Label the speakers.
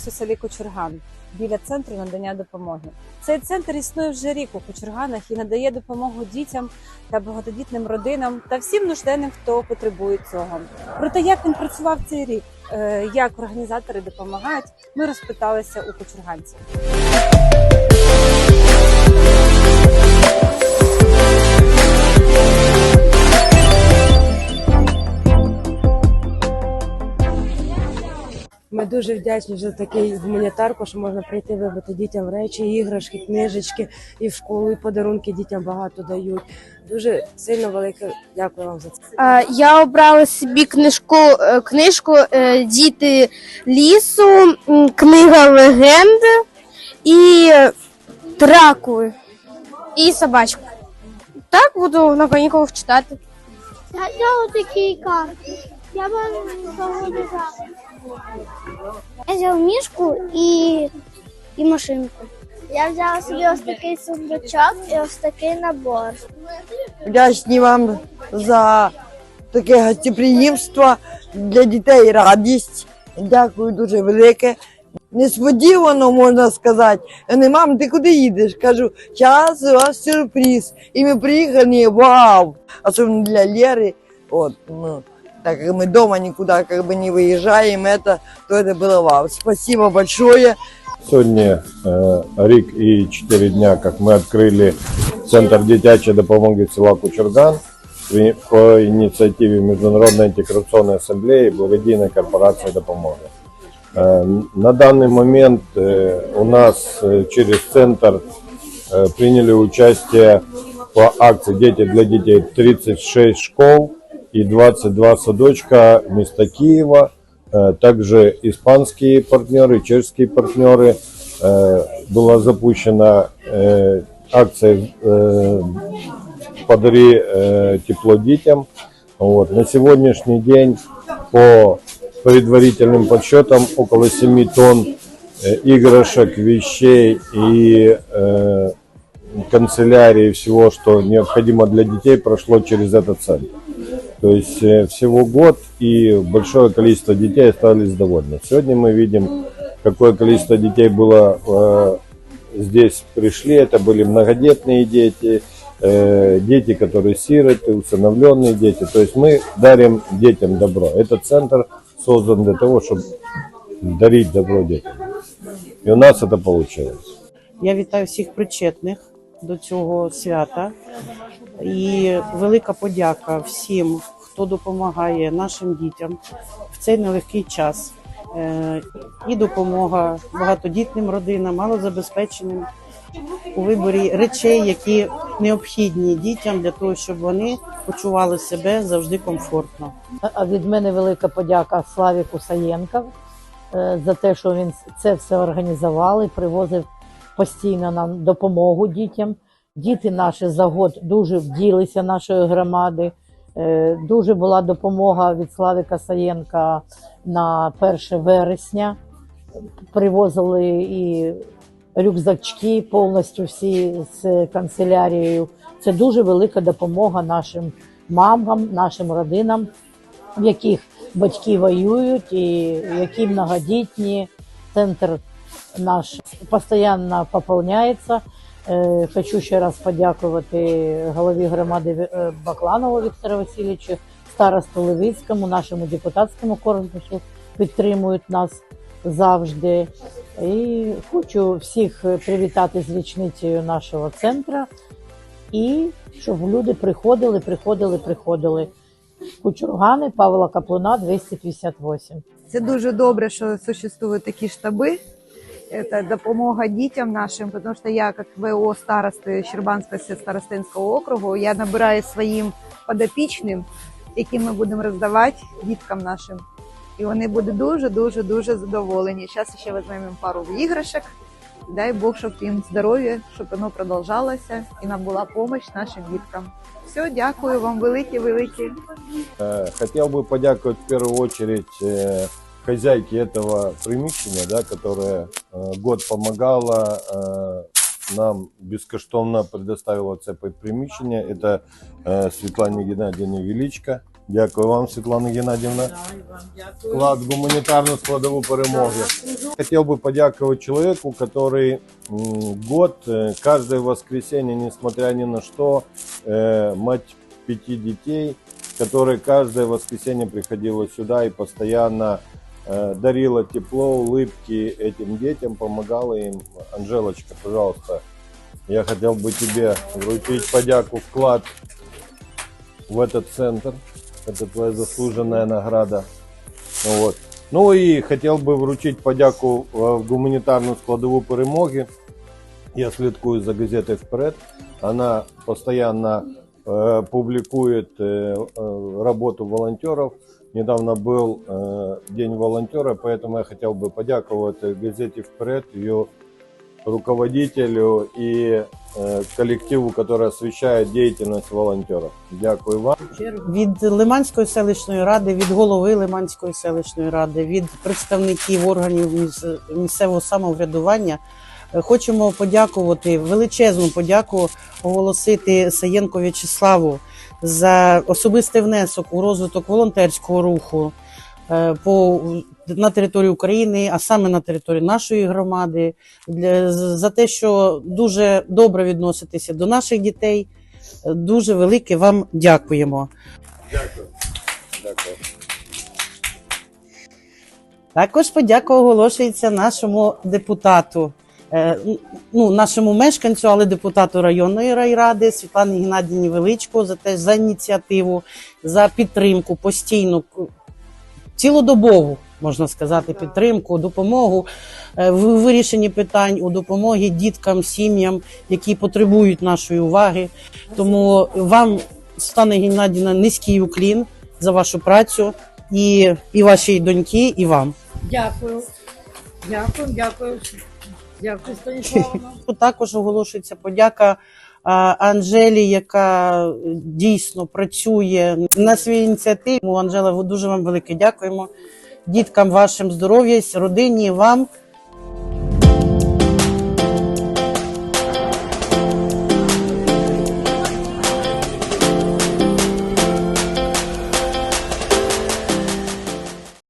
Speaker 1: знаходимося у селі Кочурган біля центру надання допомоги. Цей центр існує вже рік у Кочурганах і надає допомогу дітям та багатодітним родинам та всім нужденним, хто потребує цього. Про те, як він працював цей рік, е, як організатори допомагають, ми розпиталися у кочурганців.
Speaker 2: Дуже вдячні за такий гуманітарку, що можна прийти вибити дітям речі, іграшки, книжечки і в школу, і подарунки дітям багато дають. Дуже сильно велике дякую вам за це.
Speaker 3: Я обрала собі книжку, е, книжку е, Діти лісу, книга легенд і Дракули. І собачку. Так буду на канікулах читати.
Speaker 4: Я взяла такі карти. Я вам заводу Я взяла мішку і, і машинку. Я взяла собі ось такий сундучок і ось такий набор.
Speaker 5: Вдячні вам за таке гостеприємство для дітей радість. Дякую дуже велике. Несподівано можна сказати. Вони, мам, ти куди їдеш? Кажу, зараз у вас сюрприз. І ми приїхали, вау! Особенно для Леры. Вот, ну, так как мы дома никуда как бы не выезжаем, это, то это было вау. Спасибо большое.
Speaker 6: Сьогодні е, рік і 4 дня, як ми відкрили Центр дитячої допомоги села Кучурган при- по ініціативі Міжнародної антикорупційної асамблеї благодійної корпорації допомоги. Е, На даний момент е, у нас е, через центр е, приняли участие по акции «Дети для детей» 36 школ и 22 садочка места Киева, Э, также испанские партнеры, чешские партнеры. Э, Была запущена э, акция «Подари тепло детям». Вот. На сегодняшний день по предварительным подсчетам около 7 тонн игрушек, вещей и канцелярии всего, что необходимо для детей, прошло через этот центр. То есть э, всего год и большое количество детей остались довольны. Сегодня мы видим, какое количество детей было э, здесь пришли. Это были многодетные дети, э, дети, которые сироты, усыновленные дети. То есть мы дарим детям добро. Этот центр создан для того, чтобы дарить добро детям. И у нас это получилось.
Speaker 7: Я вітаю всіх причетних до цього свята. І велика подяка всім, хто допомагає нашим дітям в цей нелегкий час. Е, І допомога багатодітним родинам, малозабезпеченим у виборі речей, які необхідні дітям для того, щоб вони почували себе завжди комфортно.
Speaker 8: А від мене велика подяка Славіку Саєнка е, за те, що він це все організував і привозив постійно нам допомогу дітям. Діти наші за год дуже вділися нашої громади. Е, Дуже була допомога від Славіка Саєнка на 1 вересня. Привозили і рюкзачки повністю всі з канцелярією. Це дуже велика допомога нашим мамам, нашим родинам, в яких батьки воюють і які многодітні. Центр наш постійно поповняється. Е, Хочу ще раз подякувати голові громади е, Бакланову Віктору Васильовичу, старосту Левицькому, нашому депутатському корпусу підтримують нас завжди. І хочу всіх привітати з річницею нашого центру і щоб люди приходили, приходили, приходили. Кучургани Павла Каплуна 258.
Speaker 9: Це дуже добре, що существують такі штаби Это допомога дітям нашим, тому що я, як ВО старости Щербанського старостинського округу, я набираю своїм подопічним, які ми будемо роздавати діткам нашим. І вони будуть дуже, дуже, дуже задоволені. Зараз ще візьмемо їм пару іграшок. Дай Бог, щоб їм здоров'я, щоб воно продовжалося і нам була допомога нашим діткам. Все, дякую вам велике, велике.
Speaker 6: Э, Хотел бы подяковать в первую очередь э, хозяйке этого приміщення, да, которая э, год помогала э, нам безкоштовно предоставила це приміщення. Это э, Светлане Геннадьевне Величко. Дякую вам, Світлана Геннадівна. Вклад в гуманітарну складову перемоги. Хотел бы подяковать человеку, который м, год, э, каждое воскресенье, несмотря ни на что, э, мать пяти детей, которая каждое воскресенье приходила сюда и постоянно э, дарила тепло, улыбки этим детям, помогала им. Анжелочка, пожалуйста, я хотел бы тебе вручить подяку, вклад в этот центр. Это твоя заслуженная награда. Ну, Вот. Ну і хотів би вручити подяку е, в гуманітарну складову перемоги. Я слідкую за газетой «Вперед». Она постоянно э, публикует э, э, работу волонтеров. Недавно был э, День волонтера, поэтому я хотел бы подяковать газете «Вперед», ее руководителю и э, коллективу, который освещает деятельность волонтеров. Дякую вам.
Speaker 7: від Лиманської селищної ради, від голови Лиманської селищної ради, від представників органів міс- місцевого самоврядування. е, Хочемо подякувати величезну подяку оголосити Саєнко В'ячеславу за особистий внесок у розвиток волонтерського руху е, по на території України, а саме на території нашої громади, для за те, що дуже добре відноситеся до наших дітей. Дуже велике вам дякуємо.
Speaker 6: Дякую. Дякую.
Speaker 7: Також подяка оголошується нашому депутату, ну, нашому мешканцю, але депутату районної райради Світлані Геннадійні Величко за те за ініціативу, за підтримку постійну, цілодобову, можна сказати, підтримку, допомогу е, в вирішенні питань у допомогі діткам, сім'ям, які потребують нашої уваги. Тому вам, Світлана Геннадійовна, низький уклін за вашу працю і, і вашій доньки, і вам.
Speaker 8: Дякую. Дякую, дякую. Дякую, Станіславовна.
Speaker 7: Також оголошується подяка Анжелі, яка дійсно працює на своїй ініціативі. Анжела, дуже вам велике дякуємо. Діткам вашим здоров'я, родині, вам